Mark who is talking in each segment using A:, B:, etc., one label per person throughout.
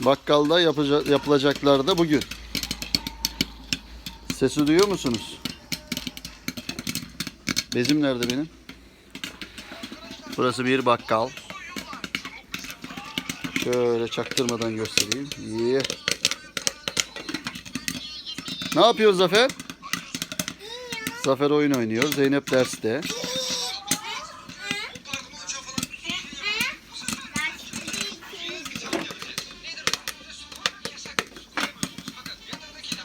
A: Bakkalda yapaca- yapılacaklar da bugün. Sesi duyuyor musunuz? Bezim nerede benim? Burası bir bakkal. Şöyle çaktırmadan göstereyim. İyi. Ne yapıyor Zafer? Zafer oyun oynuyor. Zeynep derste.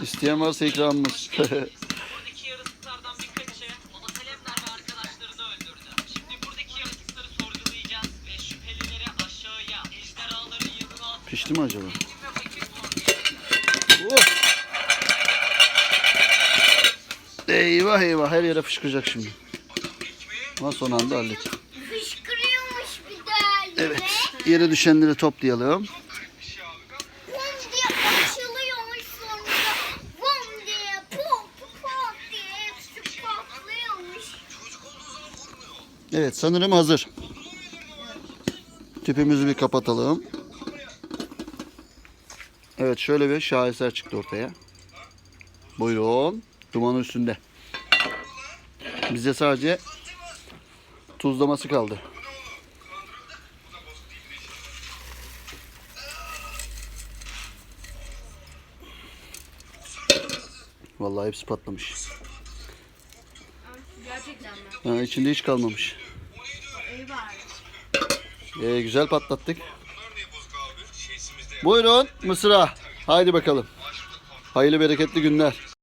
A: İsteyen varsa ikramımız.
B: Buradaki yaratıklardan birkaçı Monoselemler ve arkadaşlarını öldürdü. Şimdi buradaki yaratıkları sorgulayacağız ve şüphelileri aşağıya ejderhaların yanına atıp
A: Pişti mi acaba?
B: vakit
A: Oh! Eyvah eyvah her yere fışkıracak şimdi. Ama son anda hallettim.
C: Fışkırıyormuş bir de.
A: Evet yere düşenleri toplayalım. Evet sanırım hazır. Tüpümüzü bir kapatalım. Evet şöyle bir şaheser çıktı ortaya. Buyurun. Dumanın üstünde. Bize sadece tuzlaması kaldı. Vallahi hepsi patlamış.
C: Gerçekten mi?
A: Ha, içinde hiç kalmamış. Ee, güzel patlattık. Buyurun Mısır'a. Haydi bakalım. Hayırlı bereketli günler.